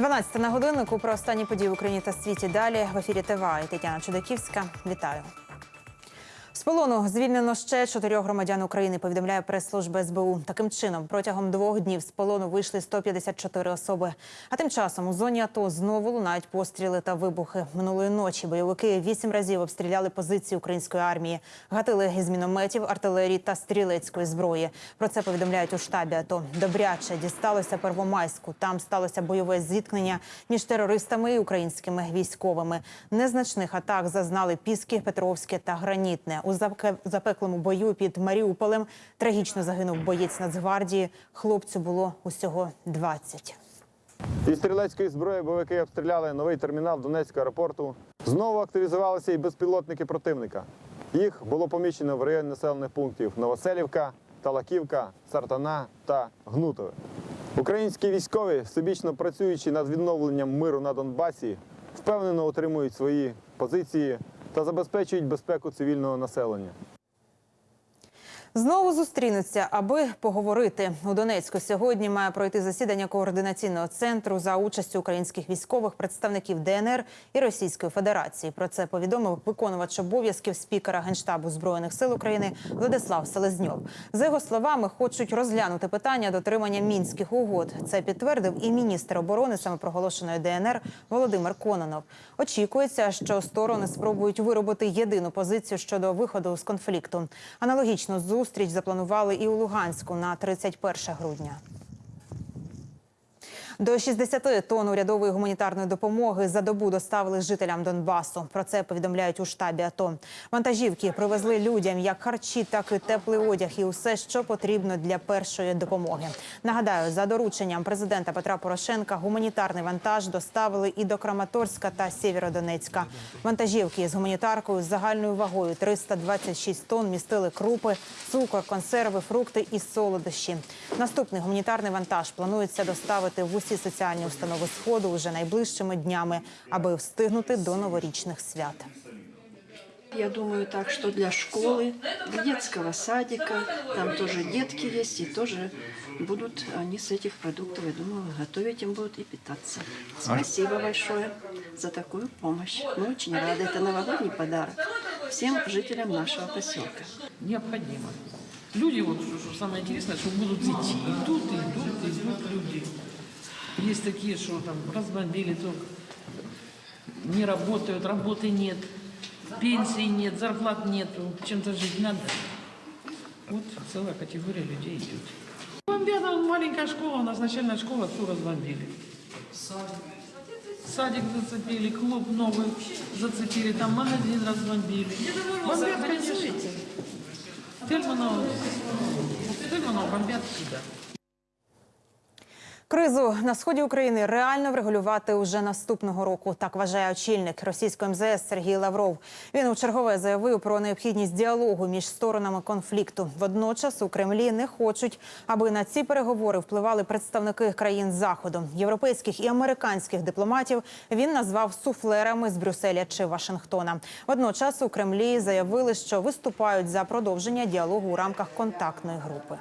12 на годиннику про останні події в Україні та світі. Далі в ефірі ТВА і Тетяна Чудаківська. Вітаю. З полону звільнено ще чотирьох громадян України. Повідомляє прес-служба СБУ. Таким чином, протягом двох днів з полону вийшли 154 особи. А тим часом у зоні АТО знову лунають постріли та вибухи. Минулої ночі бойовики вісім разів обстріляли позиції української армії, гатили із мінометів, артилерії та стрілецької зброї. Про це повідомляють у штабі. АТО. добряче дісталося Первомайську. Там сталося бойове зіткнення між терористами і українськими військовими. Незначних атак зазнали Піски, Петровське та Гранітне. У запеклому бою під Маріуполем трагічно загинув боєць Нацгвардії. Хлопцю було усього 20. Зі стрілецької зброї бойовики обстріляли новий термінал Донецького аеропорту. Знову активізувалися і безпілотники противника. Їх було помічено в районі населених пунктів Новоселівка, Талаківка, Сартана та Гнутове. Українські військові, всебічно працюючи над відновленням миру на Донбасі, впевнено утримують свої позиції та забезпечують безпеку цивільного населення. Знову зустрінуться, аби поговорити у Донецьку. Сьогодні має пройти засідання координаційного центру за участю українських військових представників ДНР і Російської Федерації. Про це повідомив виконувач обов'язків спікера генштабу збройних сил України Владислав Селезньов. За його словами, хочуть розглянути питання дотримання мінських угод. Це підтвердив і міністр оборони самопроголошеної ДНР Володимир Кононов. Очікується, що сторони спробують виробити єдину позицію щодо виходу з конфлікту. Аналогічну зустріч запланували і у Луганську на 31 грудня. До 60 тонн урядової гуманітарної допомоги за добу доставили жителям Донбасу. Про це повідомляють у штабі АТО. Вантажівки привезли людям як харчі, так і теплий одяг і усе, що потрібно для першої допомоги. Нагадаю, за дорученням президента Петра Порошенка гуманітарний вантаж доставили і до Краматорська та Сєвєродонецька. Вантажівки з гуманітаркою з загальною вагою 326 тонн містили крупи, цукор, консерви, фрукти і солодощі. Наступний гуманітарний вантаж планується доставити в усі соціальні установи сходу уже найближчими днями, аби встигнути до новорічних свят. Я думаю так, что для школы, для детского садика, там тоже детки есть, и тоже будут они с этих продуктов, я думаю, готовить им будут и питаться. Спасибо большое за такую помощь. Мы очень рады. Это новогодний подарок всем жителям нашего поселка. необходимо. Люди, вот что, что самое интересное, что будут идти. Идут, и идут, и идут люди. Есть такие, что там разбомбили, то не работают, работы нет, пенсии нет, зарплат нету, чем-то жить надо. Вот целая категория людей идет. Бомбят, а маленькая школа, у нас начальная школа, все разбомбили. Садик зацепили, клуб новый зацепили, там магазин разбомбили. Бомбят, конечно. Тельманов, Тельманов бомбят всегда. Кризу на сході України реально врегулювати уже наступного року. Так вважає очільник російської МЗС Сергій Лавров. Він у чергове заявив про необхідність діалогу між сторонами конфлікту. Водночас у Кремлі не хочуть, аби на ці переговори впливали представники країн заходу, європейських і американських дипломатів. Він назвав суфлерами з Брюсселя чи Вашингтона. Водночас у Кремлі заявили, що виступають за продовження діалогу у рамках контактної групи.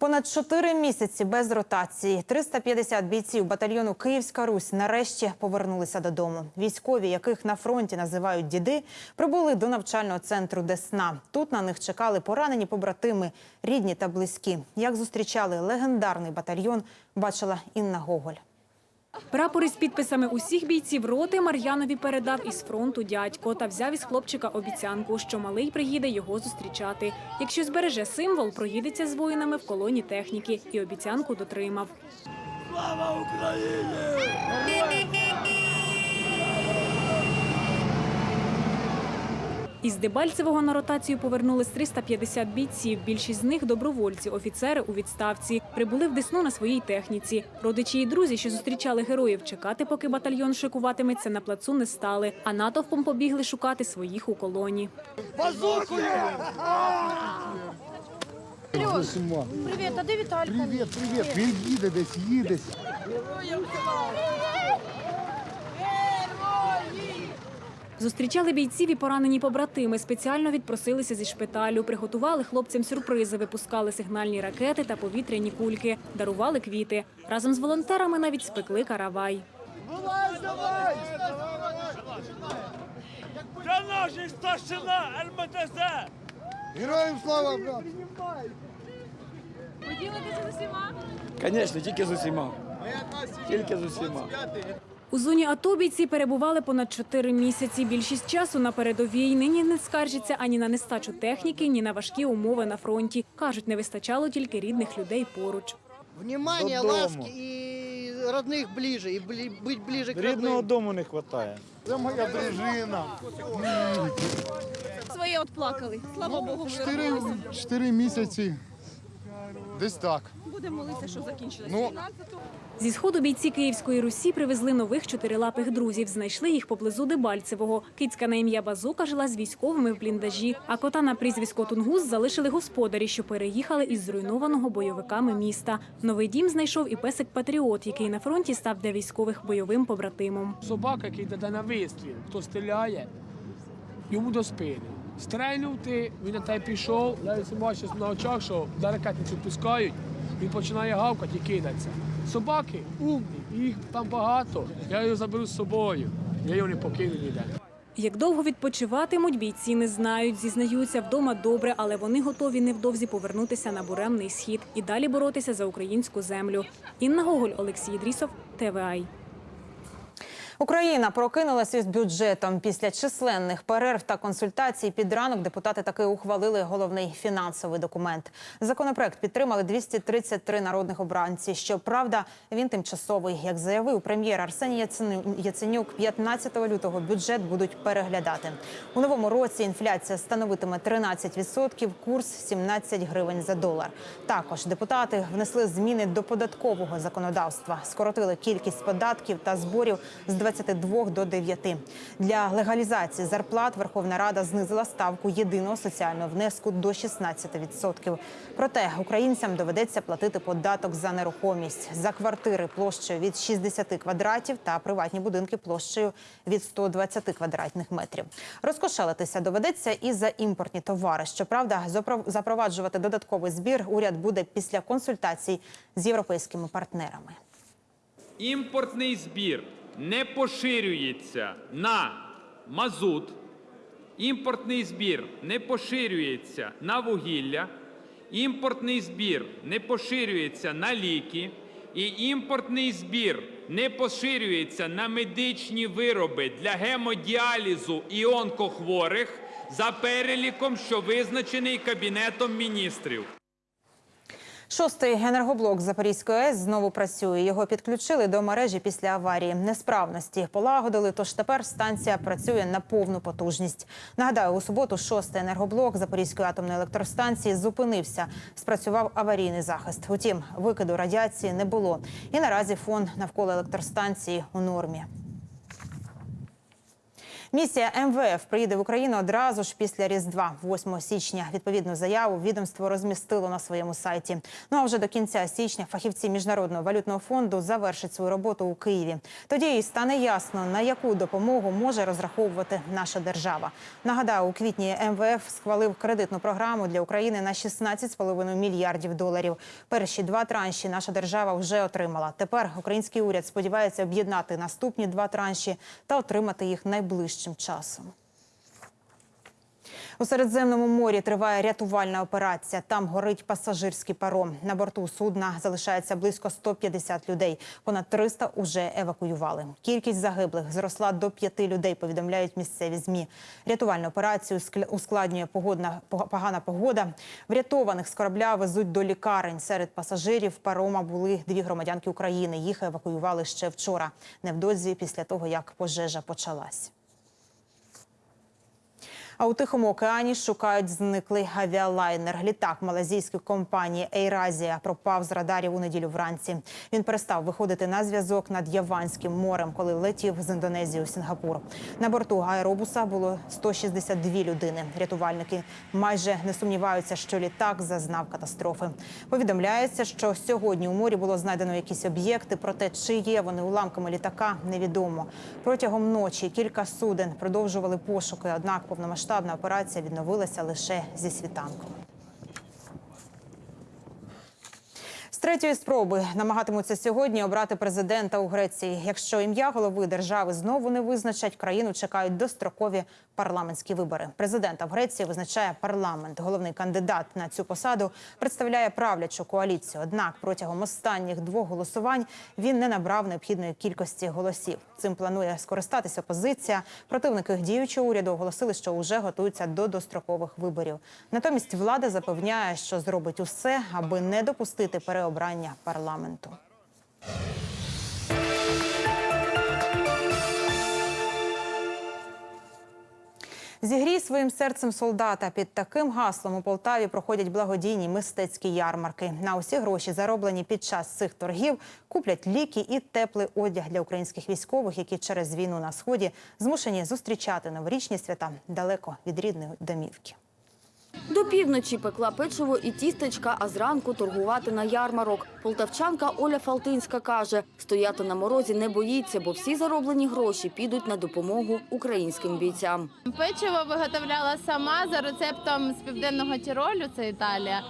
Понад чотири місяці без ротації 350 бійців батальйону Київська Русь нарешті повернулися додому. Військові, яких на фронті називають діди, прибули до навчального центру Десна. Тут на них чекали поранені побратими, рідні та близькі. Як зустрічали легендарний батальйон, бачила Інна Гоголь. Прапори з підписами усіх бійців роти Мар'янові передав із фронту дядько та взяв із хлопчика обіцянку, що малий приїде його зустрічати. Якщо збереже символ, проїдеться з воїнами в колоні техніки і обіцянку дотримав. Із Дебальцевого на ротацію повернулись 350 бійців. Більшість з них добровольці, офіцери у відставці. Прибули в Десну на своїй техніці. Родичі і друзі, що зустрічали героїв, чекати, поки батальйон шикуватиметься на плацу, не стали. А натовпом побігли шукати своїх у колоні. Привіт, а де Віталька? Привіт, привіт. Він їде десь, їде. Зустрічали бійців і поранені побратими. Спеціально відпросилися зі шпиталю, приготували хлопцям сюрпризи, випускали сигнальні ракети та повітряні кульки, дарували квіти. Разом з волонтерами навіть спекли каравай. Це наші старшина ЛБТЗ! Героям слава, брат! Звісно, тільки з усіма. Тільки з усіма. У зоні АТО бійці перебували понад чотири місяці. Більшість часу на передовій нині не скаржаться ані на нестачу техніки, ні на важкі умови на фронті. кажуть, не вистачало тільки рідних людей поруч. Внимание, Додому. ласки и родных ближе, и бли- быть ближе к Рідного родным. дому не вистачає. Це моя дружина. Своє отплакали. Слава Богу, Чотири, чотири місяці. Десь так. Будемо молитися, що закінчилось. Ну, Зі сходу бійці Київської Русі привезли нових чотирилапих друзів. Знайшли їх поблизу Дебальцевого. Кицька на ім'я Базука жила з військовими в бліндажі, а кота на прізвисько Тунгус залишили господарі, що переїхали із зруйнованого бойовиками міста. Новий дім знайшов і песик Патріот, який на фронті став для військових бойовим побратимом. Собака, який йде на вистріл, хто стріляє, йому до спини. Стрельнув ти, він на тебе пішов, навіть бачиш на очах, що ракетницю пускають, він починає гавкати і кидатися. Собаки умні, їх там багато. Я його заберу з собою. Я його не покину ніде. Як довго відпочиватимуть, бійці не знають. Зізнаються, вдома добре, але вони готові невдовзі повернутися на буремний схід і далі боротися за українську землю. Інна Гоголь, Олексій Дрісов, ТВАЙ. Україна прокинулася з бюджетом після численних перерв та консультацій. Під ранок депутати таки ухвалили головний фінансовий документ. Законопроект підтримали 233 народних обранці. Щоправда, він тимчасовий. Як заявив прем'єр Арсеній Яценю- Яценюк, 15 лютого бюджет будуть переглядати. У новому році інфляція становитиме 13%, курс 17 гривень за долар. Також депутати внесли зміни до податкового законодавства, скоротили кількість податків та зборів з 22 до 9. Для легалізації зарплат Верховна Рада знизила ставку єдиного соціального внеску до 16%. Проте українцям доведеться платити податок за нерухомість за квартири площею від 60 квадратів та приватні будинки площею від 120 квадратних метрів. Розкошелитися доведеться і за імпортні товари. Щоправда, запро- запроваджувати додатковий збір уряд буде після консультацій з європейськими партнерами. Імпортний збір не поширюється на мазут, імпортний збір не поширюється на вугілля, імпортний збір не поширюється на ліки, і імпортний збір не поширюється на медичні вироби для гемодіалізу і онкохворих за переліком, що визначений Кабінетом міністрів. Шостий енергоблок Запорізької АЕС знову працює. Його підключили до мережі після аварії. Несправності полагодили, тож тепер станція працює на повну потужність. Нагадаю, у суботу шостий енергоблок Запорізької атомної електростанції зупинився. Спрацював аварійний захист. Утім, викиду радіації не було. І наразі фон навколо електростанції у нормі. Місія МВФ приїде в Україну одразу ж після Різдва, 8 січня. Відповідну заяву відомство розмістило на своєму сайті. Ну а вже до кінця січня фахівці міжнародного валютного фонду завершать свою роботу у Києві. Тоді і стане ясно, на яку допомогу може розраховувати наша держава. Нагадаю, у квітні МВФ схвалив кредитну програму для України на 16,5 мільярдів доларів. Перші два транші наша держава вже отримала. Тепер український уряд сподівається об'єднати наступні два транші та отримати їх найближчим часом. У Середземному морі триває рятувальна операція. Там горить пасажирський паром. На борту судна залишається близько 150 людей. Понад 300 уже евакуювали. Кількість загиблих зросла до п'яти людей. Повідомляють місцеві змі. Рятувальну операцію ускладнює погодна погана погода. Врятованих з корабля везуть до лікарень. Серед пасажирів парома були дві громадянки України. Їх евакуювали ще вчора. Невдовзі після того як пожежа почалась. А у Тихому океані шукають зниклий авіалайнер. Літак малазійської компанії Ейразія пропав з радарів у неділю вранці. Він перестав виходити на зв'язок над Яванським морем, коли летів з Індонезії у Сінгапур. На борту аеробуса було 162 людини. Рятувальники майже не сумніваються, що літак зазнав катастрофи. Повідомляється, що сьогодні у морі було знайдено якісь об'єкти, проте чи є вони уламками літака, невідомо. Протягом ночі кілька суден продовжували пошуки, однак повномасштабна операція відновилася лише зі світанком. З третьої спроби намагатимуться сьогодні обрати президента у Греції. Якщо ім'я голови держави знову не визначать, країну чекають дострокові парламентські вибори. Президента в Греції визначає парламент. Головний кандидат на цю посаду представляє правлячу коаліцію. Однак протягом останніх двох голосувань він не набрав необхідної кількості голосів. Цим планує скористатися опозиція. Противники діючого уряду оголосили, що вже готуються до дострокових виборів. Натомість влада запевняє, що зробить усе, аби не допустити переобрання парламенту. Зігрій своїм серцем солдата. Під таким гаслом у Полтаві проходять благодійні мистецькі ярмарки. На усі гроші, зароблені під час цих торгів, куплять ліки і теплий одяг для українських військових, які через війну на сході змушені зустрічати новорічні свята далеко від рідної домівки. До півночі пекла печиво і тістечка, а зранку торгувати на ярмарок. Полтавчанка Оля Фалтинська каже, стояти на морозі не боїться, бо всі зароблені гроші підуть на допомогу українським бійцям. Печиво виготовляла сама за рецептом з південного Тіролю, це Італія.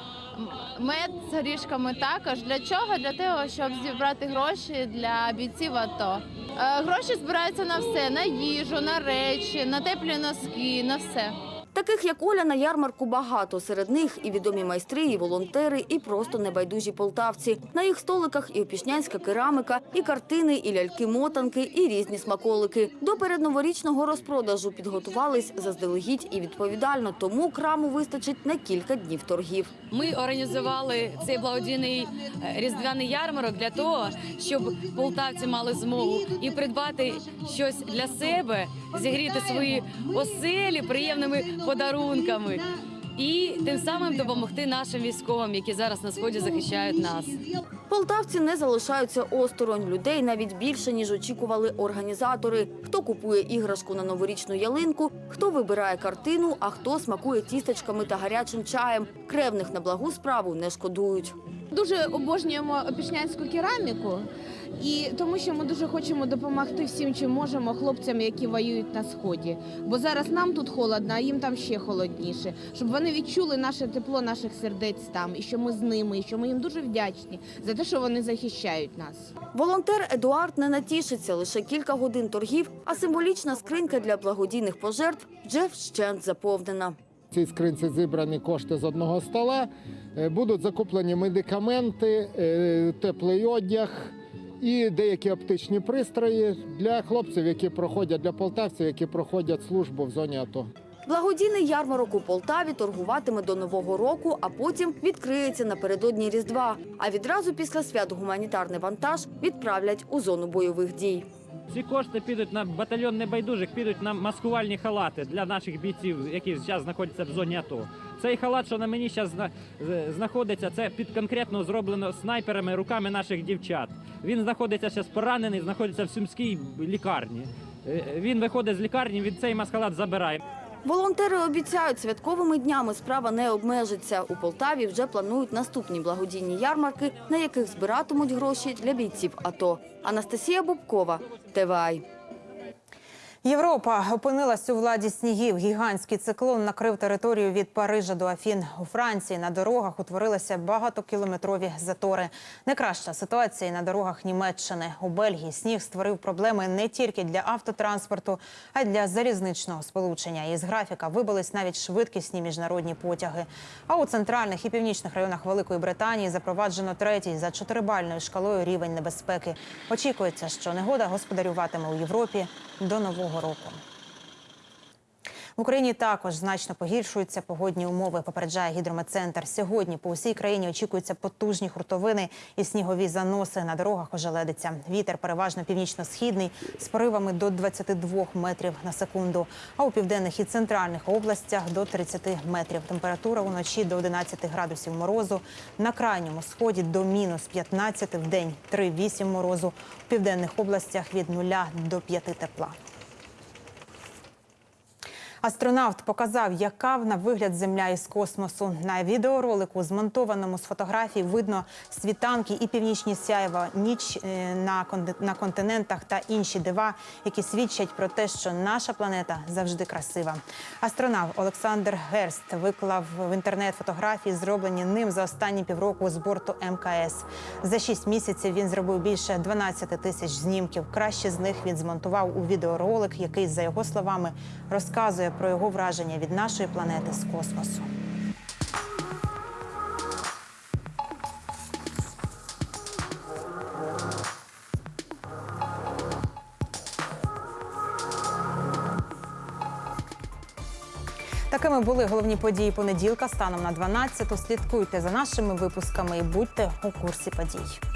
Мед з горішками також. Для чого? Для того, щоб зібрати гроші для бійців АТО. Е, Гроші збираються на все: на їжу, на речі, на теплі носки, на все. Таких, як Оля, на ярмарку багато. Серед них і відомі майстри, і волонтери, і просто небайдужі полтавці. На їх столиках і опішнянська керамика, і картини, і ляльки-мотанки, і різні смаколики. До передноворічного розпродажу підготувались заздалегідь і відповідально, тому краму вистачить на кілька днів торгів. Ми організували цей благодійний е, різдвяний ярмарок для того, щоб полтавці мали змогу і придбати щось для себе, зігріти свої оселі приємними подарунками. І тим самим допомогти нашим військовим, які зараз на сході захищають нас. Полтавці не залишаються осторонь. Людей навіть більше, ніж очікували організатори. Хто купує іграшку на новорічну ялинку, хто вибирає картину, а хто смакує тістечками та гарячим чаєм. Кревних на благу справу не шкодують. Дуже обожнюємо опішнянську кераміку, і тому що ми дуже хочемо допомогти всім, чим можемо хлопцям, які воюють на сході. Бо зараз нам тут холодно, а їм там ще холодніше. Щоб вони відчули наше тепло наших сердець там, і що ми з ними, і що ми їм дуже вдячні за те, що вони захищають нас. Волонтер Едуард не натішиться лише кілька годин торгів, а символічна скринька для благодійних пожертв вже вщент заповнена. Цій скринці зібрані кошти з одного стола. Е, Будуть закуплені медикаменти, е, теплий одяг і деякі оптичні пристрої для хлопців, які проходять для полтавців, які проходять службу в зоні АТО. Благодійний ярмарок у Полтаві торгуватиме до Нового року, а потім відкриється напередодні Різдва. А відразу після свят гуманітарний вантаж відправлять у зону бойових дій. Ці кошти підуть на батальйон небайдужих, підуть на маскувальні халати для наших бійців, які зараз знаходяться в зоні АТО. Цей халат, що на мені зараз знаходиться, це під конкретно зроблено снайперами руками наших дівчат. Він знаходиться зараз поранений, знаходиться в сумській лікарні. Е, Він виходить з лікарні, він цей маскалат забирає. Волонтери обіцяють, святковими днями справа не обмежиться. У Полтаві вже планують наступні благодійні ярмарки, на яких збиратимуть гроші для бійців АТО. Анастасія Бубкова, ТВАЙ. Європа опинилась у владі снігів. Гігантський циклон накрив територію від Парижа до Афін. У Франції на дорогах утворилися багатокілометрові затори. Найкраща ситуація і на дорогах Німеччини. У Бельгії сніг створив проблеми не тільки для автотранспорту, а й для залізничного сполучення. Із графіка вибились навіть швидкісні міжнародні потяги. А у центральних і північних районах Великої Британії запроваджено третій за чотирибальною шкалою рівень небезпеки. Очікується, що негода господарюватиме у Європі до нового року. В Україні також значно погіршуються погодні умови. Попереджає гідрометцентр. Сьогодні по усій країні очікуються потужні хуртовини і снігові заноси. На дорогах ожеледиться. Вітер переважно північно-східний з поривами до 22 метрів на секунду. А у південних і центральних областях до 30 метрів. Температура уночі до 11 градусів морозу. На крайньому сході до мінус 15 в день 3-8 морозу. У південних областях від 0 до 5 тепла. Астронавт показав, яка на вигляд земля із космосу. На відеоролику, змонтованому з фотографій, видно світанки і північні сяєва, ніч е, на конти- на континентах та інші дива, які свідчать про те, що наша планета завжди красива. Астронавт Олександр Герст виклав в інтернет фотографії, зроблені ним за останні півроку з борту МКС. За шість місяців він зробив більше 12 тисяч знімків. Краще з них він змонтував у відеоролик, який, за його словами, розказує про його враження від нашої планети з космосу. Такими були головні події понеділка станом на 12. Слідкуйте за нашими випусками і будьте у курсі подій.